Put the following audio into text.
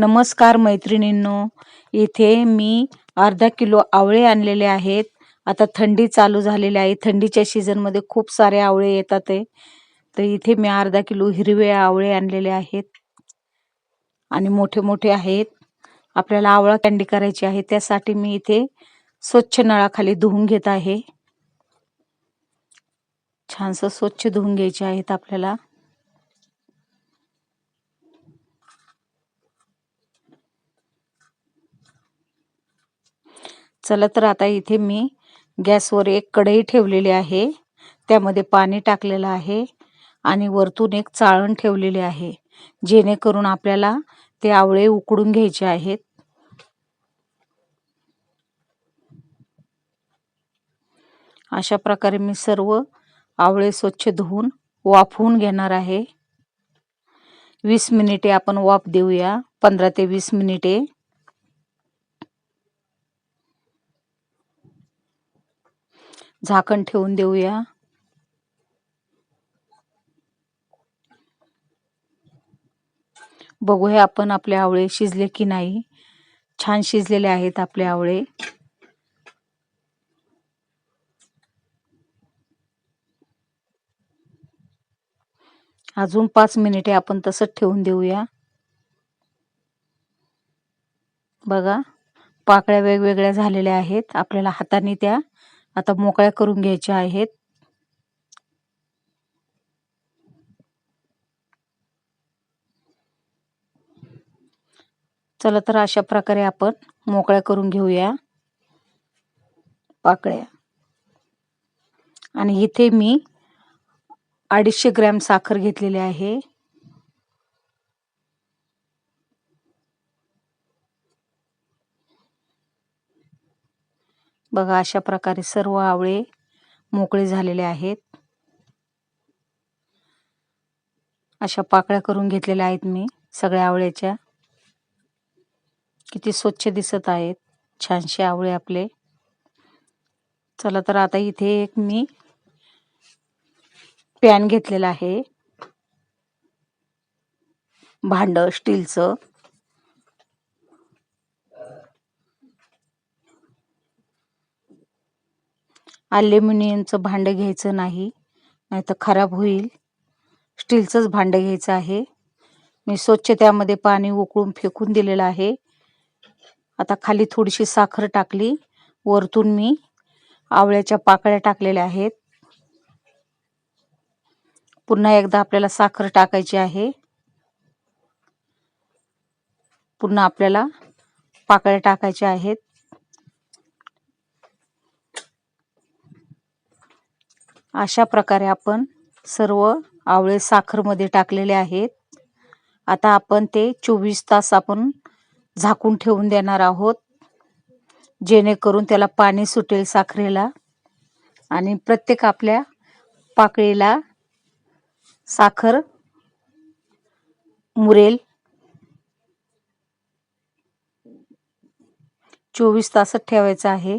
नमस्कार मैत्रिणींनो. इथे मी अर्धा किलो आवळे आणलेले आहेत. आता थंडी चालू झालेली आहे. थंडीच्या सीझनमध्ये खूप सारे आवळे येतात आहे. तर इथे मी अर्धा किलो हिरवे आवळे आणलेले आहेत. आणि मोठे मोठे आहेत. आपल्याला आवळा कॅन्डी करायची आहे. त्यासाठी मी इथे स्वच्छ नळाखाली धुवून घेत आहे. छानसं स्वच्छ धुवून घ्यायचे आहेत आपल्याला. चला तर आता इथे मी गॅसवर एक कढई ठेवलेली आहे. त्यामध्ये पाणी टाकलेलं आहे आणि वरतून एक चाळण ठेवलेली आहे. जेणेकरून आपल्याला ते आवळे उकडून घ्यायचे आहेत. अशा प्रकारे मी सर्व आवळे स्वच्छ धुवून वाफवून घेणार आहे. वीस मिनिटे आपण वाफ देऊया. पंधरा ते वीस मिनिटे झाकण ठेवून देऊया. बघूया आपण आपले आवळे शिजले की नाही. छान शिजलेले आहेत आपले आवळे. अजून पाच मिनिटे आपण तसंच ठेवून देऊया. बघा पाकळ्या वेगवेगळ्या झालेल्या आहेत आपल्याला हाताने त्या. आता मोकळ्या करून घ्यायच्या आहेत. चला तर अशा प्रकारे आपण मोकळ्या करून घेऊया पाकळ्या. आणि इथे मी अडीचशे ग्रॅम साखर घेतलेली आहे. बघा अशा प्रकारे सर्व आवळे मोकळे झालेले आहेत. अशा पाकळ्या करून घेतलेल्या आहेत मी सगळ्या आवळ्याच्या. किती स्वच्छ दिसत आहेत छानशे आवळे आपले. चला तर आता इथे एक मी पॅन घेतलेला आहे. भांड स्टीलचं. ॲल्युमिनियमचं भांडं घ्यायचं नाही नाहीतर खराब होईल. स्टीलचंच भांडं घ्यायचं आहे. मी स्वच्छ त्यामध्ये पाणी उकळून फेकून दिलेलं आहे. आता खाली थोडीशी साखर टाकली. वरतून मी आवळ्याच्या पाकळ्या टाकलेल्या आहेत. पुन्हा एकदा आपल्याला साखर टाकायची आहे. पुन्हा आपल्याला पाकळ्या टाकायच्या आहेत. अशा प्रकारे आपण सर्व आवळे साखरमध्ये टाकलेले आहेत. आता आपण ते चोवीस तास आपण झाकून ठेवून देणार आहोत. जेणेकरून त्याला पाणी सुटेल साखरेला. आणि प्रत्येक आपल्या पाकळीला साखर मुरेल. चोवीस तासच ठेवायचं आहे.